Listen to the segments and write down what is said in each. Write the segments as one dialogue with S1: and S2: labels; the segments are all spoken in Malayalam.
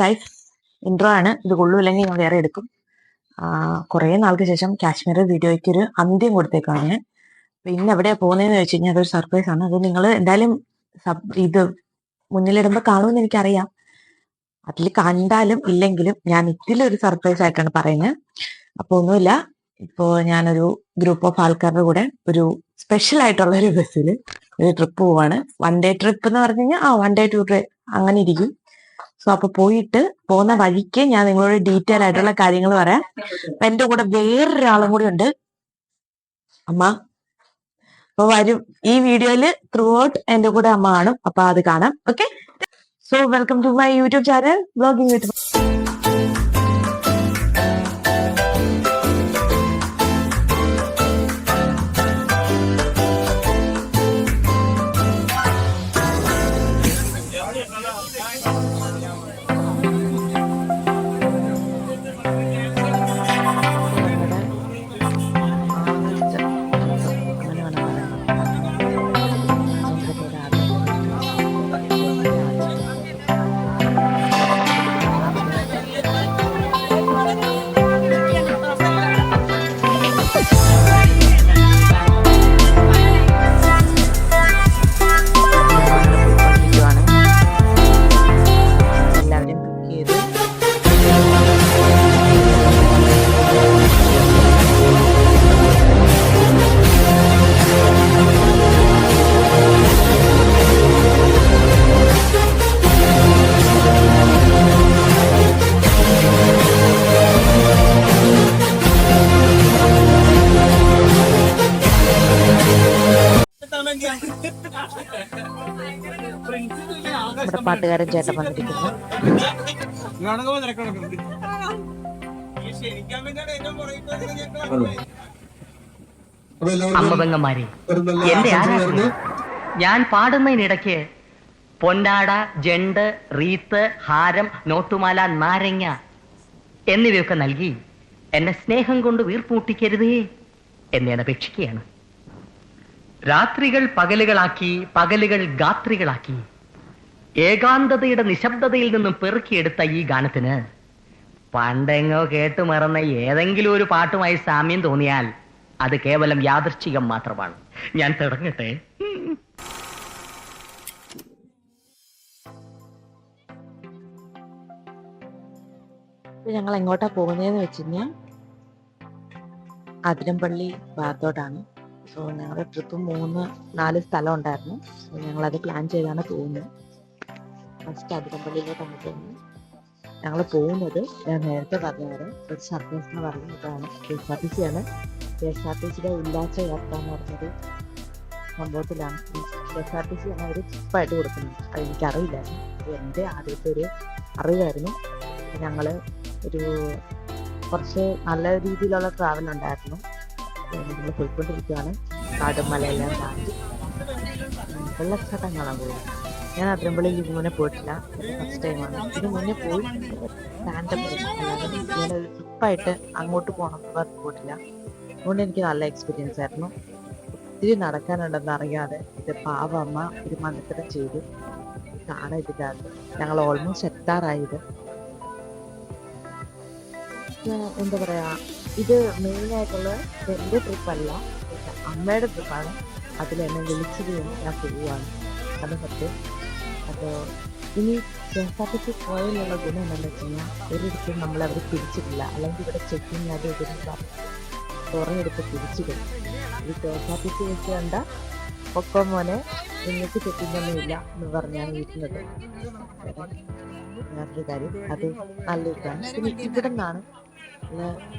S1: ഗൈസ് ഇൻട്രോ ആണ്. ഇത് കൊള്ളൂല്ലെങ്കിൽ ഞാൻ വേറെ എടുക്കും. കുറേ നാൾക്ക് ശേഷം കാശ്മീർ വീഡിയോയ്ക്ക് ഒരു അന്ത്യം കൊടുത്തേക്കാണ്. ഞാൻ പിന്നെ എവിടെയാ പോകുന്നതെന്ന് വെച്ച് കഴിഞ്ഞാൽ അതൊരു സർപ്രൈസ് ആണ്. അത് നിങ്ങൾ എന്തായാലും സബ് ഇത് മുന്നിലിടുമ്പോൾ കാണുമെന്ന് എനിക്കറിയാം. അതിൽ കണ്ടാലും ഇല്ലെങ്കിലും ഞാൻ ഇതിലൊരു സർപ്രൈസ് ആയിട്ടാണ് പറയുന്നത്. അപ്പൊ ഒന്നുമില്ല. ഇപ്പോ ഞാനൊരു ഗ്രൂപ്പ് ഓഫ് ആൾക്കാരുടെ കൂടെ ഒരു സ്പെഷ്യൽ ആയിട്ടുള്ള ഒരു ബസ്സിൽ ഒരു ട്രിപ്പ് പോവാണ്. വൺ ഡേ ട്രിപ്പ് എന്ന് പറഞ്ഞു കഴിഞ്ഞാൽ ആ വൺ ഡേ ടു ഡേ അങ്ങനെ ഇരിക്കും. സോ അപ്പൊ പോയിട്ട് പോകുന്ന വഴിക്ക് ഞാൻ നിങ്ങളോട് ഡീറ്റെയിൽ ആയിട്ടുള്ള കാര്യങ്ങൾ പറയാം. അപ്പൊ എന്റെ കൂടെ വേറൊരാളും കൂടി ഉണ്ട്. അമ്മ. അപ്പൊ വരും. ഈ വീഡിയോയിൽ ത്രൂ ഔട്ട് എന്റെ കൂടെ അമ്മ കാണും. അപ്പൊ അത് കാണാം. Okay so welcome to my YouTube channel vlogging with നമ്മുടെ പാട്ടുകാരൻ ചേട്ടൻ വന്നിരിക്കുന്നു.
S2: അമ്മപെങ്ങന്മാരെ എന്റെ ആരാധന. ഞാൻ പാടുന്നതിനിടയ്ക്ക് പൊന്നാട ജണ്ട് റീത്ത് ഹാരം നോട്ടുമാല നാരങ്ങ എന്നിവയൊക്കെ നൽകി എന്നെ സ്നേഹം കൊണ്ട് വീർപ്പൂട്ടിക്കരുതേ എന്നെ അപേക്ഷിക്കുകയാണ്. രാത്രികൾ പകലുകളാക്കി പകലുകൾ ഗാത്രികളാക്കി. ഏകാന്തതയുടെ നിശബ്ദതയിൽ നിന്നും പെറുക്കിയെടുത്ത ഈ ഗാനത്തിന് പണ്ടെങ്ങോ കേട്ടു മറന്ന ഏതെങ്കിലും ഒരു പാട്ടുമായി സാമ്യം തോന്നിയാൽ അത് കേവലം യാദൃശ്ചികം മാത്രമാണ്. ഞാൻ തുടങ്ങട്ടെ.
S1: ഞങ്ങൾ എങ്ങോട്ടാ പോകുന്നതെന്ന് വെച്ച് കഴിഞ്ഞാൽ അതിരമ്പള്ളി ഭാഗത്തോട്ടാണ്. സോ ഞങ്ങളുടെ ട്രിപ്പ് മൂന്ന് നാല് സ്ഥലം ഉണ്ടായിരുന്നു. സോ ഞങ്ങളത് പ്ലാൻ ചെയ്താണ് പോകുന്നത്. ഫസ്റ്റ് അതിരമ്പള്ളിയിലോട്ടാണ് പോകുന്നത് ഞങ്ങൾ പോകുന്നത് ഞാൻ നേരത്തെ പറഞ്ഞാറ് ഒരു സർവീസ് എന്ന് പറയുന്നത് ഇതാണ്. K S R T C ആണ് കെ എസ് ആർ ടി സിയുടെ ഉല്ലാസ യാത്ര എന്ന് പറഞ്ഞൊരു സംഭവത്തിലാണ്. K S R T C ആണ് അവർ ചിപ്പായിട്ട് കൊടുക്കുന്നത്. അത് എനിക്കറിയില്ലായിരുന്നു എന്റെ ആദ്യത്തെ ഒരു അറിവായിരുന്നു. ഞങ്ങൾ ഒരു കുറച്ച് നല്ല രീതിയിലുള്ള ട്രാവൽ ഉണ്ടായിരുന്നു. ഞങ്ങൾ പോയിക്കൊണ്ടിരിക്കുകയാണ് കാടും മലയെല്ലാം താണ്ടി. വെള്ളച്ചാട്ടം കാണാൻ പോകും ഞാൻ അതിരമ്പള്ളിയിൽ ഇത് മുന്നേ പോയിട്ടില്ല. ഫസ്റ്റ് ടൈമാണ് ഇത് മുന്നേ പോയി. ട്രിപ്പായിട്ട് അങ്ങോട്ട് പോകണം എന്ന് പോയിട്ടില്ല. അതുകൊണ്ട് എനിക്ക് നല്ല എക്സ്പീരിയൻസ് ആയിരുന്നു. ഒത്തിരി നടക്കാനുണ്ടെന്ന് അറിയാതെ ഇത് പാവമ്മ ഒരു മന്ത്രം ചെയ്തു. കാണാൻ ഇതിനകത്ത് ഞങ്ങൾ ഓൾമോസ്റ്റ് എത്താറായത്. എന്താ പറയാ ഇത് മെയിൻ ആയിട്ടുള്ള എന്റെ ട്രിപ്പല്ല അമ്മയുടെ ട്രിപ്പാണ് അതിൽ എന്നെ വിളിച്ചത് ഞാൻ പോവുകയാണ്. അത് സത്യം. അപ്പോൾ ഇനി സി പോയാലുള്ള ഗുണം എന്താണെന്ന് വെച്ച് കഴിഞ്ഞാൽ ഒരിടത്തും നമ്മൾ അവർ തിരിച്ചിട്ടില്ല അല്ലെങ്കിൽ ഇവിടെ ചെക്കിങ് അത് ഇതിനുള്ള തുറന്നെടുത്ത് തിരിച്ചിടും ഈ K S R T C വെച്ച് കണ്ട പൊക്കം മോനെ നിങ്ങൾക്ക് ചെക്കിങ് ഒന്നുമില്ല എന്ന് പറഞ്ഞാണ് വീട്ടിലത് വേറൊരു കാര്യം. അത് നല്ല ഇതാണ് ഇവിടെ നിന്നാണ്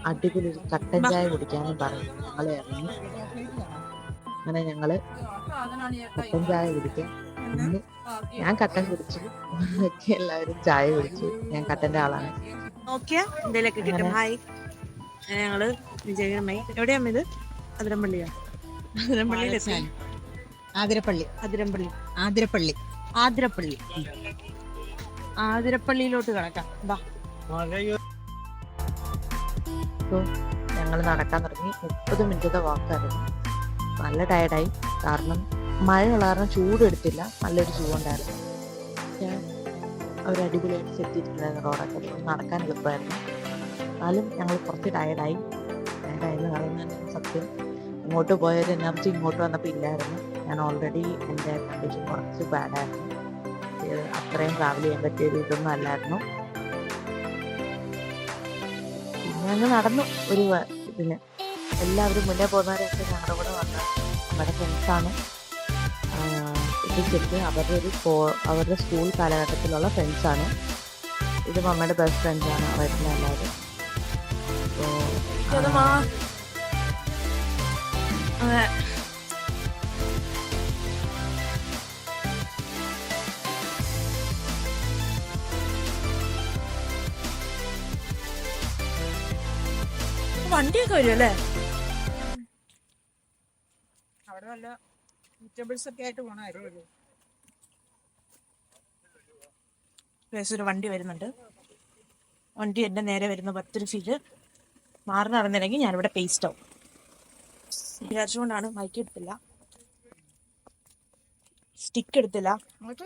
S1: അടിപൊളി കട്ടൻ ചായ കുടിക്കാനും പറഞ്ഞു ഞങ്ങൾ ഇറങ്ങി. അങ്ങനെ ഞങ്ങൾ കട്ടൻ ചായ കുടിക്കും ഇന്ന് ഞാൻ കട്ടൻ കുടിച്ചു. ഒക്കെ എല്ലാവരും ചായ കുടിച്ചു. ഞാൻ കട്ടന്റെ ആളാണ്.
S3: കിട്ടും. ഹായ്. ഞങ്ങൾ വിജയകരമായി. ഇത്? അതിരമ്പള്ളിയാ അതിരമ്പള്ളിയിലെത്തി
S4: ആതിരപ്പള്ളി.
S3: അതിരമ്പള്ളി
S4: ആതിരപ്പള്ളി.
S3: ആതിരപ്പള്ളി. ആതിരപ്പള്ളിയിലോട്ട് കിടക്കാം. വാ.
S1: ഞങ്ങൾ നടക്കാൻ തുടങ്ങി. മുപ്പത് മിനിറ്റത്തെ വാക്കായിരുന്നു നല്ല ടയർഡായി കാരണം മഴയുള്ള കാരണം ചൂടെടുത്തില്ല നല്ലൊരു ചൂടുണ്ടായിരുന്നു ഞാൻ അവർ അടിപൊളിയായിട്ട് സെറ്റ് റോഡൊക്കെ. നടക്കാൻ എളുപ്പമായിരുന്നു. എന്നാലും ഞങ്ങൾ കുറച്ച് ടയർഡായി ടയർഡായെന്ന് ഞാൻ സത്യം. ഇങ്ങോട്ട് പോയൊരു എനർജി ഇങ്ങോട്ട് വന്നപ്പോൾ ഇല്ലായിരുന്നു. ഞാൻ ഓൾറെഡി എന്റെ കണ്ടീഷൻ കുറച്ച് ബാഡായിരുന്നു അത്രയും ട്രാവൽ ചെയ്യാൻ പറ്റിയ ഒരു ഇതൊന്നും അല്ലായിരുന്നു. പിന്നെ അങ്ങ് നടന്നു. ഒരു ഇതിന് എല്ലാവരും മുന്നേ പോകുന്നവരൊക്കെ ഞങ്ങളുടെ കൂടെ വന്ന നമ്മുടെ ഫ്രണ്ട്സാണ് ഇത് ശരിക്കും അവരുടെ ഒരു കോ- അവരുടെ സ്കൂൾ കാലഘട്ടത്തിലുള്ള ഫ്രണ്ട്സാണ് ഇത് മമ്മയുടെ ബെസ്റ്റ് ഫ്രണ്ട്സാണ് അവരുടെ എല്ലാവരും.
S3: വണ്ടിയൊക്കെ വരും അല്ലേ
S4: അവിടെ വല്ല വെജിറ്റബിൾസ് ഒക്കെ ആയിട്ട് പോണായിരുന്നു
S3: കേസ് ഒരു വണ്ടി വരുന്നുണ്ട്. വണ്ടി എന്റെ നേരെ വരുന്ന പത്തൊരു ഫീൽ മാറി നടന്നില്ലെങ്കിൽ ഞാനിവിടെ പേസ്റ്റ് ആവും. വിചാരിച്ചുകൊണ്ടാണ് മൈക്ക് എടുത്തില്ല. സ്റ്റിക്ക് എടുത്തില്ല.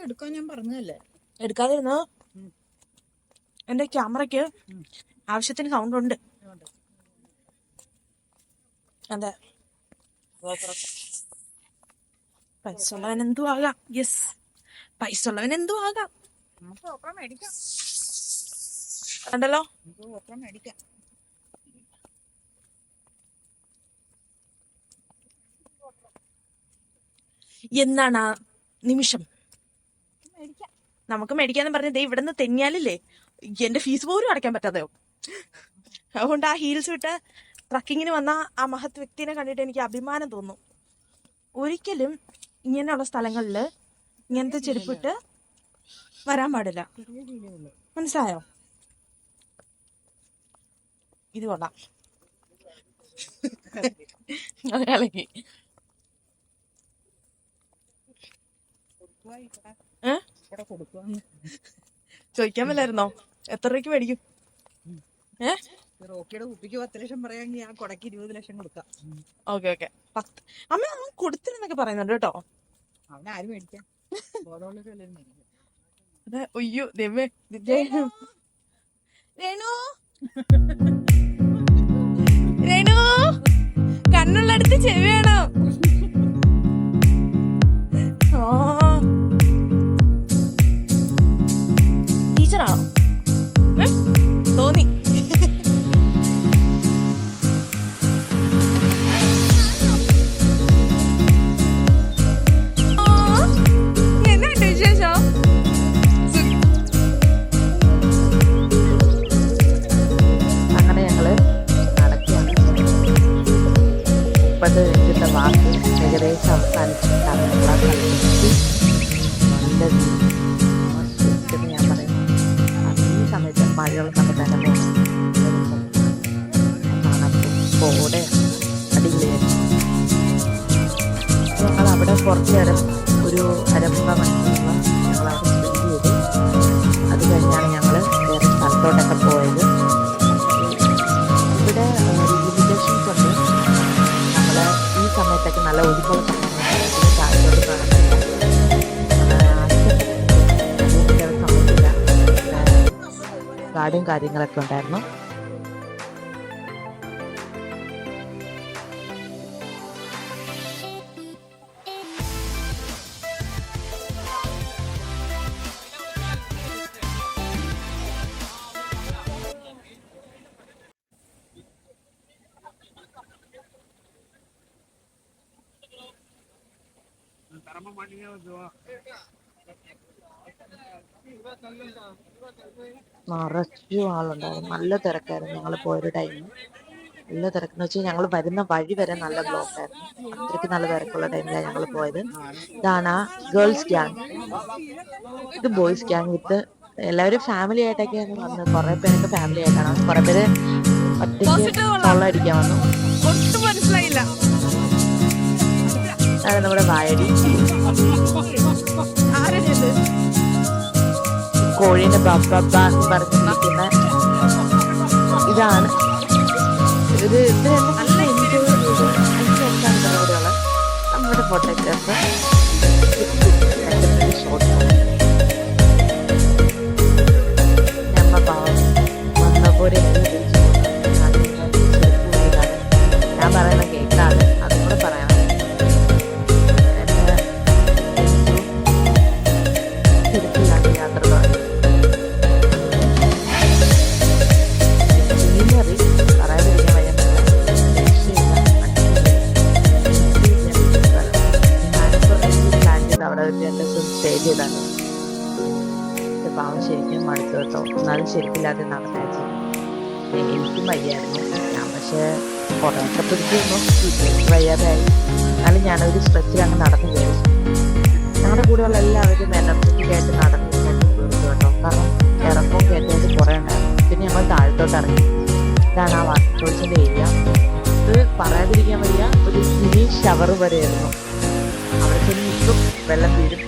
S4: എടുക്കാൻ ഞാൻ പറഞ്ഞതല്ലേ?
S3: എടുക്കാതിരുന്നോ? എന്റെ ക്യാമറയ്ക്ക് ആവശ്യത്തിന് സൗണ്ട് ഉണ്ട്. അതെ. പൈസ ഉള്ളവൻ എന്തു ആകാം? യെസ് പൈസ ഉള്ളവൻ എന്തു ആകാം?
S4: മേടിക്കാം.
S3: എന്നാണ് ആ നിമിഷം? നമുക്ക് മേടിക്കാന്ന് പറഞ്ഞ ദേ ഇവിടെ നിന്ന് തെന്നിയാലില്ലേ? എന്റെ ഫീസ് പോലും അടയ്ക്കാൻ പറ്റാതെയോ? അതുകൊണ്ട് ആ ഹീൽസ് വിട്ട് ട്രക്കിങ്ങിന് വന്ന ആ മഹത് വ്യക്തിനെ കണ്ടിട്ട് എനിക്ക് അഭിമാനം തോന്നും. ഒരിക്കലും ഇങ്ങനെയുള്ള സ്ഥലങ്ങളിൽ ഇങ്ങനത്തെ ചെരുപ്പിട്ട് വരാൻ പാടില്ല. മനസ്സിലായോ? ഇത് കൊള്ളാം.
S4: കൊടുക്കുക
S3: ചോദിക്കാൻ വല്ലായിരുന്നോ? എത്ര രൂപയ്ക്ക് മേടിക്കും? ഏ?
S4: റോക്കിയുടെ കുപ്പിക്ക് പത്ത് ലക്ഷം പറയാമെങ്കിൽ ഞാൻ കൊടക്ക് ഇരുപത് ലക്ഷം കൊടുക്കാം.
S3: Okay okay. പത്ത്. അമ്മ കൊടുത്തില്ലെന്നൊക്കെ പറയുന്നുണ്ട് കേട്ടോ.
S4: അവനെ ആര് മേടിക്കാം ബോധമുള്ളവരല്ലേ മേടിക്കാം.
S3: അതെ അയ്യോ ഇതിന്റെ രേണു. രേണു. കണ്ണുള്ളടുത്ത് ചെവി വേണം. ടീച്ചറാണോ?
S1: മുപ്പത് മിനിറ്റത്തെ വാക്ക് ഏകദേശം അവസാനിച്ചിട്ടാണ് ഞാൻ പറയുന്നു ഈ സമയത്ത് മഴയുള്ള തന്നെ ഞങ്ങൾ അവിടെ കുറച്ച് നേരം ഒരു അരമ്പ മണിക്കൂർ ഞങ്ങൾ അത് കഴിഞ്ഞാണ് ഞങ്ങൾ വേറെ സ്ഥലത്തോട്ടൊക്കെ പോയത്. നല്ല ഒരുപാട് കാര്യങ്ങളൊക്കെ ഉണ്ടായിരുന്നു. നിറച്ചും ആളുണ്ടായിരുന്നു. നല്ല തിരക്കായിരുന്നു ഞങ്ങൾ പോയൊരു ടൈം നല്ല തിരക്കെന്ന് വെച്ചാൽ ഞങ്ങൾ വരുന്ന വഴി വരെ നല്ല ബ്ലോക്ക് ആയിരുന്നു. അത്രയ്ക്ക് നല്ല തിരക്കുള്ള ടൈമിലാണ് ഞങ്ങൾ പോയത്. ഇതാണ് ആ ഗേൾസ് ഗ്യാങ് ഇത് ബോയ്സ് ഗ്യാങ് വിത്ത് എല്ലാവരും ഫാമിലി ആയിട്ടൊക്കെയാണ് വന്നത്. കുറെ പേരൊക്കെ ഫാമിലി ആയിട്ടാണ്. കുറെ പേര് ഒറ്റയ്ക്ക് കൊള്ളടിക്കാൻ വന്നു.
S3: ഒട്ടും മനസ്സിലായില്ല.
S1: അതാണ് നമ്മുടെ വായടി. കോഴീന്റെ ബബ്ബ പറഞ്ഞിരിക്കുന്ന ഇതാണ്. ഇത് ഇത് തന്നെ നല്ല ചെയ്ത് അഞ്ച് വർഷമാണ് നമ്മുടെ ഫോട്ടോഗ്രാഫ് കുറേയൊക്കെ പിടിച്ചിരുന്നു വയ്യാതായി എന്നാലും ഞാനൊരു സ്ട്രെച്ചിൽ അങ്ങ് നടന്നു കയറി ഞങ്ങളുടെ കൂടെയുള്ള എല്ലാവരും എനർജറ്റിക് ആയിട്ട് നടന്നു കേട്ടോ. കാരണം ഇറക്കവും കയറ്റായിട്ട് കുറേ ഉണ്ടായിരുന്നു. പിന്നെ ഞങ്ങൾ താഴത്തോട്ട് ഇറങ്ങി. ഇതാണ് ആ വാട്ടർഫോൾസിന്റെ ഏരിയ ഇത് പറയാതിരിക്കാൻ വയ്യ ഒരു മിനി ഷവർ വരെയായിരുന്നു. അവിടെ ചെന്ന് നിൽക്കും. വെള്ളം വീഴും.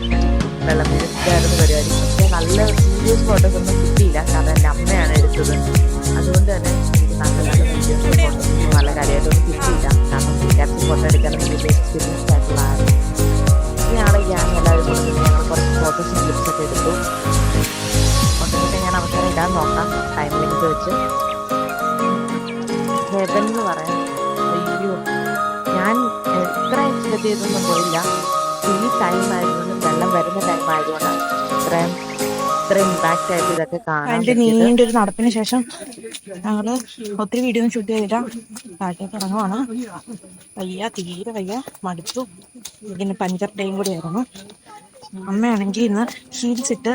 S1: വെള്ളം വീഴുന്നതായിരുന്നു പരിപാടി. പക്ഷേ നല്ല വീഡിയോസ് ഫോട്ടോസ് ഒന്നും കിട്ടിയില്ല. കാരണം എന്റെ അമ്മയാണ് എടുത്തത്. അതുകൊണ്ട് തന്നെ നല്ല വീഡിയോസ് ഫോട്ടോസ് നല്ല കാര്യമായിട്ടൊന്നും കിട്ടിയില്ല കാരണം പുള്ളിക്കാരത്തി ഫോട്ടോ ആളാണ് ഗ്യാങ് എല്ലാവരും കുറച്ച് ഫോട്ടോസും ക്ലിപ്സ് ഒക്കെ എടുത്തു ഫോട്ടോസൊക്കെ ഞാൻ അവസാനം ഇടാൻ നോക്കാം ടൈം ലിമിറ്റ് വെച്ച് ഹെവൻ എന്ന് അയ്യോ ഞാൻ ഇത്ര എക്സ്പെക്ട് ചെയ്തൊന്നും പോയില്ല ഈ ടൈം ആയതുകൊണ്ടും വെള്ളം വരുന്ന ടൈം ആയതുകൊണ്ടാണ് ഇത്രയും ഇത്രയും ഇമ്പാക്റ്റ് ആയിട്ട് ഇതൊക്കെ കാണാൻ പറ്റിയത്.
S3: നീണ്ട ഒരു നടപ്പിന് ശേഷം ഞങ്ങൾ ഒത്തിരി വീഡിയോ ഷൂട്ട് ചെയ്തിട്ടാ താഴത്തേക്ക് ഇറങ്ങുവാണ്. വയ്യ തീരെ വയ്യ. മടുത്തു. ഇതിന് പഞ്ചർ ഡേയും കൂടി ആയിരുന്നു. അമ്മയാണെങ്കിൽ ഇന്ന് ഹീൽസ് ഇട്ട്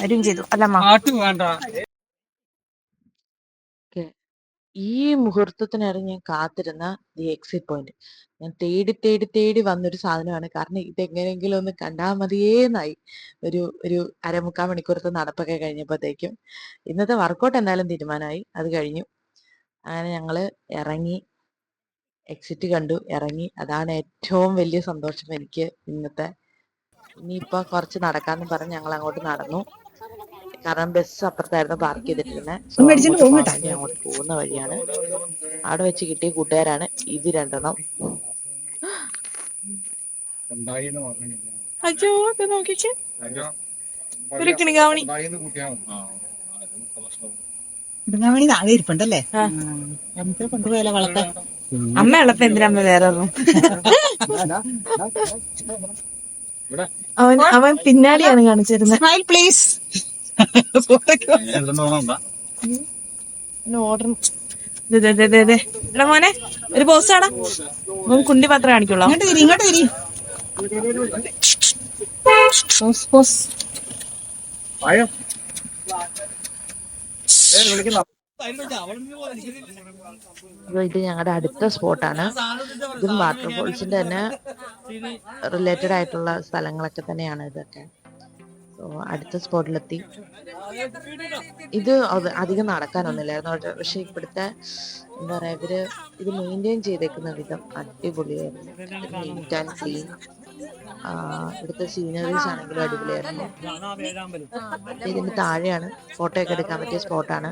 S3: വരും ചെയ്തു. അല്ല
S1: ഈ മുഹൂർത്തത്തിനായിരുന്നു ഞാൻ കാത്തിരുന്ന ദി എക്സിറ്റ് പോയിന്റ്. ഞാൻ തേടി തേടി തേടി വന്നൊരു സാധനമാണ്. കാരണം ഇതെങ്ങനെയെങ്കിലും ഒന്ന് കണ്ടാൽ മതിയേന്നായി. ഒരു ഒരു അരമുക്കാൽ മണിക്കൂറത്തെ നടപ്പൊക്കെ കഴിഞ്ഞപ്പോഴത്തേക്കും ഇന്നത്തെ വർക്കൗട്ട് എന്തായാലും തീരുമാനമായി. അത് കഴിഞ്ഞു. അങ്ങനെ ഞങ്ങൾ ഇറങ്ങി എക്സിറ്റ് കണ്ടു. ഇറങ്ങി. അതാണ് ഏറ്റവും വലിയ സന്തോഷം എനിക്ക് ഇന്നത്തെ. ഇനിയിപ്പോൾ കുറച്ച് നടക്കാന്ന് പറഞ്ഞ് ഞങ്ങൾ അങ്ങോട്ട് നടന്നു. കാരണം ബസ് അപ്പുറത്തായിരുന്നു പാർക്ക് ചെയ്തിട്ടിരുന്നത് അങ്ങോട്ട് പോകുന്ന വഴിയാണ്. അവിടെ വെച്ച് കിട്ടിയ കൂട്ടുകാരാണ്. ഇത് രണ്ടെണ്ണം.
S3: അയ്യോ ഇത് നോക്കിച്ചേ ഒരു കിണികാവണി.
S4: ഇടുങ്ങാമണി താഴെ ഇരിപ്പുണ്ടല്ലേ? കൊണ്ടുപോയാലോ വളർത്താൻ
S3: അമ്മ ഉള്ളപ്പോ എന്തിനാ അമ്മ വേറെ അവൻ അവൻ പിന്നാലെയാണ് കാണിച്ചിരുന്നത്
S4: സ്മൈൽ പ്ലീസ്
S3: ഓർഡർ മോനെ ഒരു ബോസ് ആടാ. മോൻ കുണ്ടി മാത്രമേ കാണിക്കുള്ളൂ?
S4: ഇങ്ങോട്ട് തിരി ഇങ്ങോട്ട് തിരി പോസ് ആയോ
S1: അപ്പൊ ഇത് ഞങ്ങളുടെ അടുത്ത സ്പോട്ടാണ്. ഇതും വാട്ടർഫോൾസിന്റെ തന്നെ റിലേറ്റഡ് ആയിട്ടുള്ള സ്ഥലങ്ങളൊക്കെ തന്നെയാണ് ഇതൊക്കെ. സോ അടുത്ത സ്പോട്ടിലെത്തി. ഇത് അധികം നടക്കാനൊന്നുമില്ലായിരുന്നു പക്ഷെ- പക്ഷെ ഇവിടുത്തെ എന്താ പറയാ ഇവർ ഇത് മെയിന്റെയിൻ ചെയ്തേക്കുന്ന വിധം അടിപൊളിയായിരുന്നു. നീറ്റ് ആൻഡ് ക്ലീൻ ഇവിടുത്തെ സീനറീസ് ആണെങ്കിലും അടിപൊളിയായിരുന്നു. ഇതിന് താഴെയാണ്. ഫോട്ടോ ഒക്കെ എടുക്കാൻ പറ്റിയ സ്പോട്ടാണ്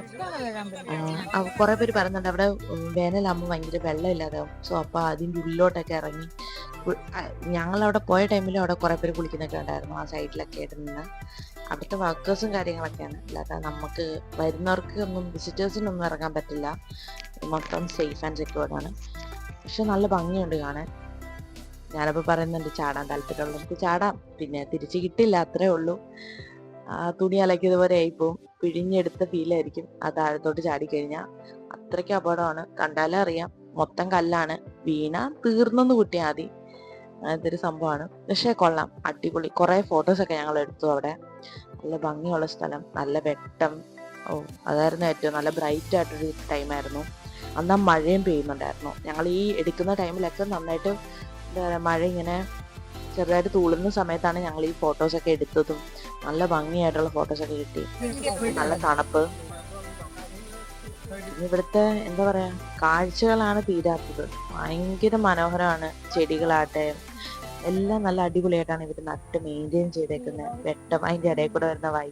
S1: കുറെ പേര് പറയുന്നുണ്ട് അവിടെ വേനലാകുമ്പോൾ ഭയങ്കര വെള്ളമില്ലാതാവും സോ അപ്പൊ അതിന്റെ ഉള്ളിലോട്ടൊക്കെ ഇറങ്ങി. ഞങ്ങൾ അവിടെ പോയ ടൈമിൽ അവിടെ കുറെ പേര് കുളിക്കുന്നൊക്കെ ഉണ്ടായിരുന്നു ആ സൈഡിലൊക്കെ ആയിട്ട് നിന്ന് അവിടുത്തെ വർക്കേഴ്സും കാര്യങ്ങളൊക്കെയാണ്. അല്ലാതെ നമുക്ക് വരുന്നവർക്ക് ഒന്നും വിസിറ്റേഴ്സിനൊന്നും ഇറങ്ങാൻ പറ്റില്ല. മൊത്തം സേഫ് ആൻഡ് സെക്യൂർഡ് ആണ്. പക്ഷെ നല്ല ഭംഗിയുണ്ട് കാണാൻ. ഞാനപ്പോ പറയുന്നുണ്ട് ചാടാൻ താല്പര്യമുള്ളവർക്ക് ചാടാം. പിന്നെ തിരിച്ചു കിട്ടില്ല അത്രേ ഉള്ളൂ. ആ തുണി അലക്കിയതുപോലെ ആയിപ്പോവും. പിഴിഞ്ഞെടുത്ത ഫീലായിരിക്കും ആ താഴത്തോട്ട് ചാടിക്കഴിഞ്ഞാൽ അത്രയ്ക്ക് അപകടമാണ്. കണ്ടാലേ അറിയാം. മൊത്തം കല്ലാണ്. വീണ തീർന്നെന്ന് കുട്ടിയാൽ മതി. ഒരു സംഭവമാണ്. പക്ഷേ കൊള്ളാം. അടിപൊളി. കുറേ ഫോട്ടോസൊക്കെ ഞങ്ങൾ എടുത്തു അവിടെ. നല്ല ഭംഗിയുള്ള സ്ഥലം. നല്ല വെട്ടം. ഓ അതായിരുന്നു ഏറ്റവും നല്ല ബ്രൈറ്റ് ആയിട്ടൊരു ടൈമായിരുന്നു അന്ന് മഴയും പെയ്യുന്നുണ്ടായിരുന്നു. ഞങ്ങൾ ഈ എടുക്കുന്ന ടൈമിലൊക്കെ നന്നായിട്ട് എന്താ പറയുക മഴ ഇങ്ങനെ ചെറുതായിട്ട് തൂളുന്ന സമയത്താണ് ഞങ്ങൾ ഈ ഫോട്ടോസ് ഒക്കെ എടുത്തതും. നല്ല ഭംഗിയായിട്ടുള്ള ഫോട്ടോസ് ഒക്കെ കിട്ടി. നല്ല തണുപ്പ്. ഇവിടുത്തെ എന്താ പറയാ കാഴ്ചകളാണ് തീരാത്തത്. ഭയങ്കര മനോഹരമാണ് ചെടികളാട്ടെ. എല്ലാം നല്ല അടിപൊളിയായിട്ടാണ് ഇവർ നട്ട് മെയിന്റെയിൻ ചെയ്തേക്കുന്നത് വെട്ടം അതിന്റെ ഇടയിൽ കൂടെ വരുന്ന വൈ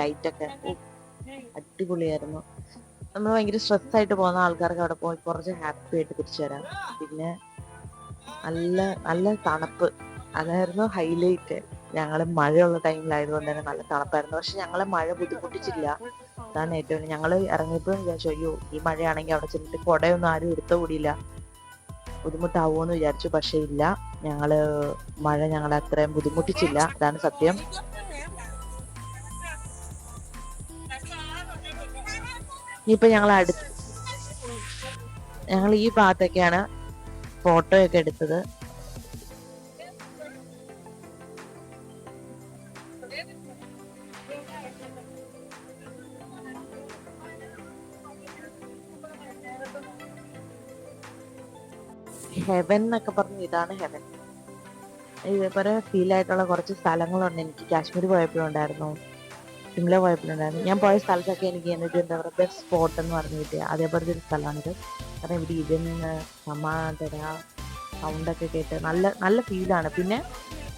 S1: ലൈറ്റ് ഒക്കെ. അടിപൊളിയായിരുന്നു. നമ്മൾ ഭയങ്കര സ്ട്രെസ് ആയിട്ട് പോകുന്ന ആൾക്കാർക്ക് അവിടെ പോയി കുറച്ച് ഹാപ്പി ആയിട്ട് തിരിച്ചു വരാം. പിന്നെ നല്ല നല്ല തണുപ്പ്. അതായിരുന്നു ഹൈലൈറ്റ് ഞങ്ങൾ മഴയുള്ള ടൈമിലായതുകൊണ്ട് തന്നെ നല്ല തണുപ്പായിരുന്നു. പക്ഷെ ഞങ്ങളെ മഴ ബുദ്ധിമുട്ടിച്ചില്ല. അതാണ് ഏറ്റവും ഞങ്ങൾ ഇറങ്ങിയപ്പോൾ വിചാരിച്ചു അയ്യോ ഈ മഴയാണെങ്കിൽ അവിടെ ചെന്നിട്ട് കുടയൊന്നും ആരും എടുത്ത കൂടിയില്ല. ബുദ്ധിമുട്ടാവുമെന്ന് വിചാരിച്ചു. പക്ഷേ ഇല്ല. ഞങ്ങൾ മഴ ഞങ്ങളെ അത്രയും ബുദ്ധിമുട്ടിച്ചില്ല. അതാണ് സത്യം. ഇനിയിപ്പോ ഞങ്ങൾ അടുത്ത് ഞങ്ങൾ ഈ ഭാഗത്തൊക്കെയാണ് ഫോട്ടോയൊക്കെ എടുത്തത്. ഹെവൻ എന്നൊക്കെ പറഞ്ഞ് ഇതാണ് ഹെവൻ ഇതേപോലെ ഫീൽ ആയിട്ടുള്ള കുറച്ച് സ്ഥലങ്ങളുണ്ട്. എനിക്ക് കാശ്മീർ പോയപ്പോഴുണ്ടായിരുന്നു ഷിംല പോയപ്പോഴുണ്ടായിരുന്നു ഞാൻ പോയ സ്ഥലത്തൊക്കെ എനിക്ക് എന്താ പറയുക ബെസ്റ്റ് സ്പോട്ട് എന്ന് പറഞ്ഞു കിട്ടിയ അതേപോലത്തെ ഒരു സ്ഥലമാണിത്. കാരണം ഇവിടെ ഇരുന്ന് സമാതര സൗണ്ടൊക്കെ കേട്ട് നല്ല നല്ല ഫീലാണ് പിന്നെ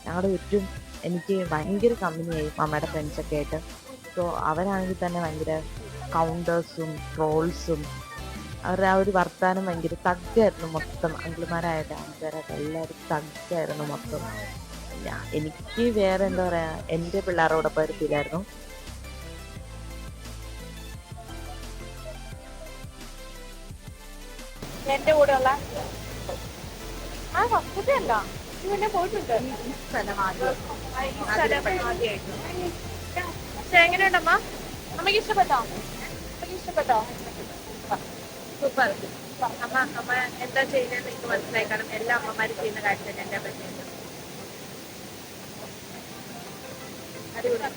S1: ഞങ്ങളുടെ ചുറ്റും എനിക്ക് ഭയങ്കര കമ്പനിയായി അമ്മയുടെ ഫ്രണ്ട്സൊക്കെ ആയിട്ട്. സോ അവരാണെങ്കിൽ തന്നെ ഭയങ്കര കൗണ്ടേഴ്സും ട്രോൾസും അവരുടെ ആ ഒരു വർത്താനം ഭയങ്കര തഗ്ഗായിരുന്നു മൊത്തം. അങ്കിൾമാരായ ആൾക്കാരായിട്ട് എല്ലാവരും തഗ്ഗായിരുന്നു മൊത്തം. എനിക്ക് വേറെ എന്താ പറയുക എന്റെ പിള്ളേരോടൊപ്പം ഒരു ഫീലായിരുന്നു
S3: എന്റെ കൂടെ ഉള്ള ആ വസ്തുതയല്ല അല്ല പിന്നെ പോയിട്ടുണ്ട്. പക്ഷെ എങ്ങനെയുണ്ടമ്മ? അമ്മയ്ക്ക് ഇഷ്ടപ്പെട്ടോ? അമ്മയ്ക്ക് ഇഷ്ടപ്പെട്ടോ? സൂപ്പർ. അമ്മ അമ്മ എന്താ ചെയ്യുന്നത് എനിക്ക് മനസ്സിലായി. കാരണം എല്ലാ അമ്മമാരും ചെയ്യുന്ന കാര്യം തന്നെ എന്റെ പറ്റിയത് അടിപൊളി.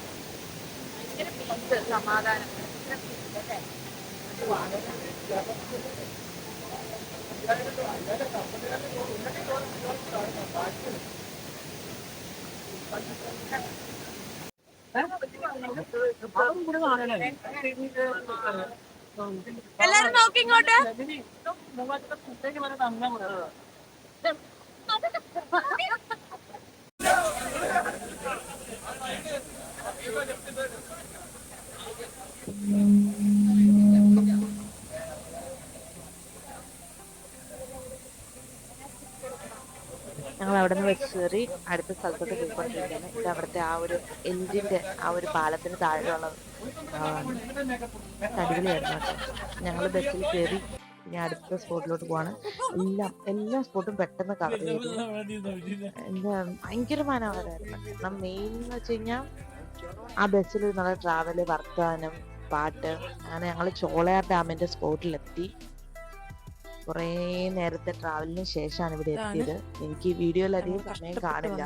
S3: ഭയങ്കര പീസ് സമാധാനം. ഭയങ്കര? എല്ലാരും നോക്കി ഇങ്ങോട്ട്.
S1: ഞങ്ങൾ അവിടെ നിന്ന് ബസ് കയറി അടുത്ത സ്ഥലത്തോട്ട് പോയിക്കൊണ്ടിരിക്കുകയാണ്. ഇത് അവിടുത്തെ ആ ഒരു എൻജിന്റെ ആ ഒരു പാലത്തിന് താഴെയുള്ള അടിപൊളിയായിരുന്നു ഞങ്ങൾ ബസ്സിൽ കയറി ഇനി അടുത്ത സ്പോട്ടിലോട്ട് പോവാണ്. എല്ലാം എല്ലാ സ്പോട്ടും പെട്ടെന്ന് കവർ ചെയ്തു. എന്താ ഭയങ്കര മനോഹരമായിരുന്നു മെയിൻ എന്ന് വെച്ച് കഴിഞ്ഞാൽ ആ ബസ്സിൽ നല്ല ട്രാവൽ വർത്താനം പാട്ട് അങ്ങനെ ഞങ്ങൾ ചോളയാർ ഡാമിന്റെ സ്പോട്ടിലെത്തി. കുറേ നേരത്തെ ട്രാവലിന് ശേഷമാണ് ഇവിടെ എത്തിയത്. എനിക്ക് ഈ വീഡിയോയിൽ അധികം സമയം കാണില്ല.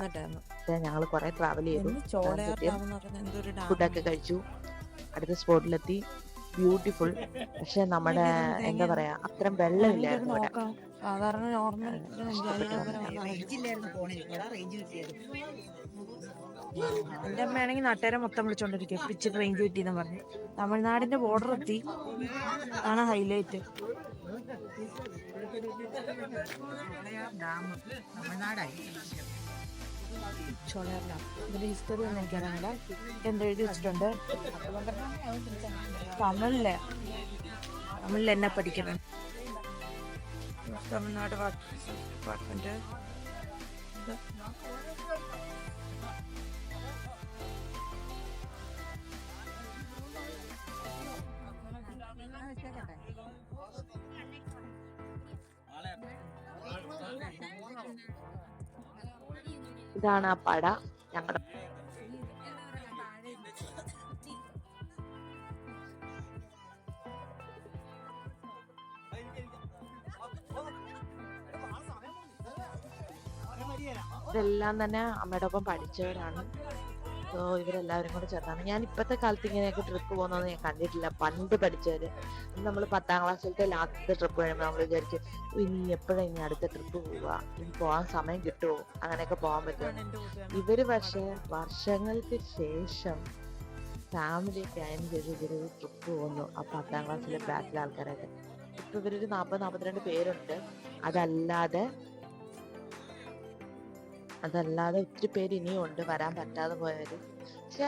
S1: പക്ഷേ ഞങ്ങൾ കുറെ ട്രാവൽ ചെയ്തു. ഫുഡൊക്കെ കഴിച്ചു. അടുത്ത സ്പോട്ടിലെത്തി ബ്യൂട്ടിഫുൾ പക്ഷെ നമ്മുടെ എന്താ പറയാ അത്രയും വെള്ളമില്ലായിരുന്നു ഇവിടെ.
S3: നോക്കാം. സാധാരണ നോർമൽ എന്റെ അമ്മയാണെങ്കിൽ നാട്ടുകാരെ മൊത്തം വിളിച്ചോണ്ടിരിക്കും. പിച്ച് റേഞ്ച് കിട്ടിയെന്ന് പറഞ്ഞു. തമിഴ്നാടിന്റെ ബോർഡർ എത്തി. ആണ് ഹൈലൈറ്റ് ചോളയാർ ഡാം ഇതിന്റെ ഹിസ്റ്ററി ഒന്നും എനിക്കറിയില്ല എന്ത് എഴുതി വെച്ചിട്ടുണ്ട് തമിഴിൽ തമിഴിൽ എന്നാ പഠിക്കണം തമിഴ്നാട് ഡിപ്പാർട്ട്മെന്റ്.
S1: ഇതാണ് ആ പട. ഞങ്ങളുടെ ഇതെല്ലാം തന്നെ അമ്മയുടെ ഒപ്പം പഠിച്ചവരാണ്. സോ ഇവരെല്ലാവരും കൂടെ ചേർന്നാണ്. ഞാൻ ഇപ്പോഴത്തെ കാലത്ത് ഇങ്ങനെയൊക്കെ ട്രിപ്പ് പോകുന്നതെന്ന് ഞാൻ കണ്ടിട്ടില്ല. പണ്ട് പഠിച്ചവര് നമ്മൾ പത്താം ക്ലാസ്സിലത്തെ ലാസ്റ്റത്തെ ട്രിപ്പ് കഴിയുമ്പോൾ നമ്മൾ വിചാരിക്കും ഇനി എപ്പോഴാണ് ഇനി അടുത്ത ട്രിപ്പ് പോവുക? ഇനി പോകാൻ സമയം കിട്ടുമോ അങ്ങനെയൊക്കെ പോകാൻ പറ്റുമോ ഇവർ പക്ഷേ വർഷങ്ങൾക്ക് ശേഷം ഫാമിലി പ്ലാൻ ചെയ്ത് ഇവരൊരു ട്രിപ്പ് പോകുന്നു. ആ പത്താം ക്ലാസ്സിലെ ബാക്കിലെ ആൾക്കാരൊക്കെ ഇപ്പൊ ഇവരൊരു നാപ്പത് നാപ്പത്തിരണ്ട് പേരുണ്ട്. അതല്ലാതെ അതല്ലാതെ ഒത്തിരി പേര് ഇനിയും ഉണ്ട് വരാൻ പറ്റാതെ പോയവര്. പക്ഷെ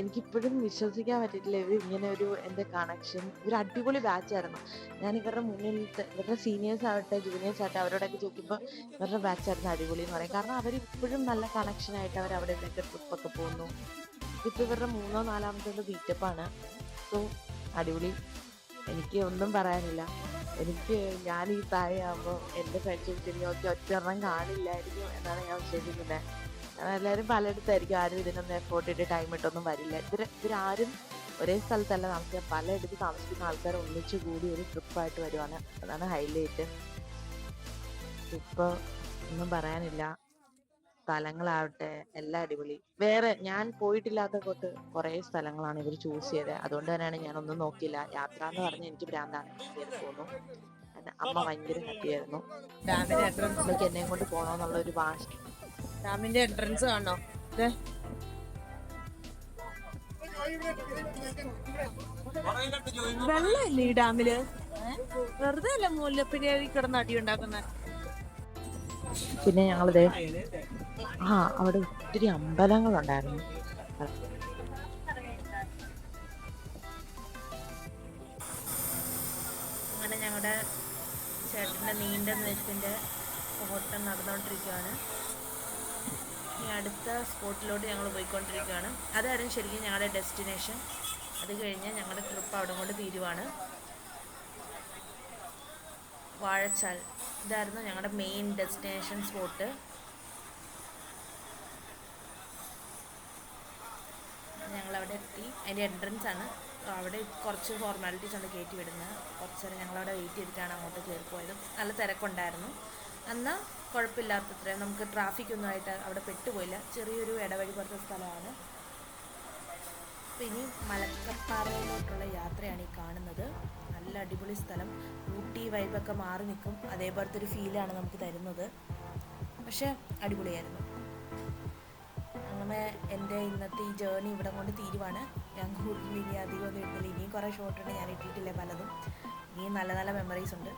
S1: എനിക്കിപ്പോഴും വിശ്വസിക്കാൻ പറ്റിയിട്ടില്ല ഇവർ ഇങ്ങനെ ഒരു എന്റെ കണക്ഷൻ ഇവർ അടിപൊളി ബാച്ച് ആയിരുന്നു. ഞാൻ ഇവരുടെ മുന്നിൽ ഇവരുടെ സീനിയേഴ്സ് ആവട്ടെ ജൂനിയേഴ്സ് ആവട്ടെ അവരോടൊക്കെ ചോദിക്കുമ്പോൾ ഇവരുടെ ബാച്ചായിരുന്നു അടിപൊളി എന്ന് പറയും. കാരണം അവർ ഇപ്പോഴും നല്ല കണക്ഷൻ ആയിട്ട് അവർ അവിടെ ഇവിടെയൊക്കെ ട്രിപ്പൊക്കെ പോകുന്നു. ഇപ്പം ഇവരുടെ മൂന്നോ നാലാമത്തെ ബീറ്റപ്പാണ് സോ അടിപൊളി. എനിക്ക് ഒന്നും പറയാനില്ല. എനിക്ക് ഞാൻ ഈ പ്രായമാകുമ്പോൾ എന്റെ ഫ്രണ്ട്സ് ശരി ഓക്കെ ഒറ്റൊരെണ്ണം കാണില്ലായിരിക്കും എന്നാണ് ഞാൻ വിശ്വസിക്കുന്നത് എല്ലാവരും പലയിടത്തായിരിക്കും ആരും ഇതിനൊന്നും എഫോർട്ട് ഇട്ട് ടൈം ഇട്ടൊന്നും വരില്ല. ഇവർ ഇവരാരും ഒരേ സ്ഥലത്തല്ല താമസിക്കുക പലയിടത്ത് താമസിക്കുന്ന ആൾക്കാർ ഒന്നിച്ചു കൂടി ഒരു ട്രിപ്പായിട്ട് വരുവാണ്. അതാണ് ഹൈലൈറ്റ് ഇപ്പോൾ ഒന്നും പറയാനില്ല. സ്ഥലങ്ങളാവട്ടെ എല്ലാം അടിപൊളി. വേറെ ഞാൻ പോയിട്ടില്ലാത്ത കൊണ്ട് കുറെ സ്ഥലങ്ങളാണ് ഇവർ ചൂസ് ചെയ്തത് അതുകൊണ്ട് തന്നെയാണ് ഞാൻ ഒന്നും നോക്കിയില്ല. യാത്ര എന്ന് പറഞ്ഞ് എനിക്ക് ഭ്രാന്താണ്. തോന്നുന്നു അമ്മ ഭയങ്കര ഹാപ്പി ആയിരുന്നു.
S4: ഡാമിന്റെ എൻട്രൻസ്
S1: എന്നെയും കൊണ്ട് പോകണമെന്നുള്ള ഒരു വാശി
S4: ഡാമിന്റെ എൻട്രൻസ് കാണോ? വെള്ളമില്ലേ ഈ ഡാമിൽ? വെറുതെ അല്ല മുല്ലപ്പെരിയാറി കിടന്ന് അടി ഉണ്ടാക്കുന്ന?
S1: പിന്നെ ഞങ്ങളിത് ആ അവിടെ ഒത്തിരി അമ്പലങ്ങളുണ്ടായിരുന്നു.
S3: അങ്ങനെ ഞങ്ങളുടെ ചേട്ടന്റെ നീണ്ട നെറ്റിന്റെ ഓട്ടം നടന്നുകൊണ്ടിരിക്കുകയാണ് ഈ അടുത്ത സ്പോട്ടിലോട്ട് ഞങ്ങൾ പോയിക്കൊണ്ടിരിക്കുകയാണ് അതായിരുന്നു ശരിക്കും ഞങ്ങളുടെ ഡെസ്റ്റിനേഷൻ. അത് കഴിഞ്ഞ് ഞങ്ങളുടെ ട്രിപ്പ് അവിടെ കൊണ്ട് തീരുവാണ്. വാഴച്ചാൽ. ഇതായിരുന്നു ഞങ്ങളുടെ മെയിൻ ഡെസ്റ്റിനേഷൻ സ്പോട്ട്. ഞങ്ങൾ അവിടെ എത്തി അതിന്റെ എൻട്രൻസ് ആണ്. അവിടെ കുറച്ച് ഫോർമാലിറ്റീസ് ഉണ്ട് കയറ്റി വിടുന്നത്. കുറച്ച് നേരം ഞങ്ങളവിടെ വെയിറ്റ് ചെയ്തിട്ടാണ് അങ്ങോട്ട് കയറി പോയത്. നല്ല തിരക്കുണ്ടായിരുന്നു. എന്നാൽ കുഴപ്പമില്ലാത്തത്ര. നമുക്ക് ട്രാഫിക് ആയിട്ട് അവിടെ പെട്ടുപോയില്ല. ചെറിയൊരു ഇടവഴി കുറച്ച് സ്ഥലമാണ്. ഇനി മലക്കപ്പാറയിലോട്ടുള്ള യാത്രയാണ് ഈ കാണുന്നത്. നല്ല അടിപൊളി സ്ഥലം. ഊട്ടി വൈബൊക്കെ മാറി നിൽക്കും. അതേപോലത്തെ ഒരു ഫീലാണ് നമുക്ക് തരുന്നത്. പക്ഷേ അടിപൊളിയായിരുന്നു. അങ്ങനെ എന്റെ ഇന്നത്തെ ഈ ജേർണി ഇവിടെ കൊണ്ട് തീരുവാണ്. ഞാൻ കൂടുതൽ ഇനി അധികം ഒന്നും ഇട്ടില്ല ഇനിയും കുറേ ഷോട്ടുണ്ട് ഞാൻ ഇട്ടിട്ടില്ല പലതും. ഇനിയും നല്ല നല്ല മെമ്മറീസ് ഉണ്ട്.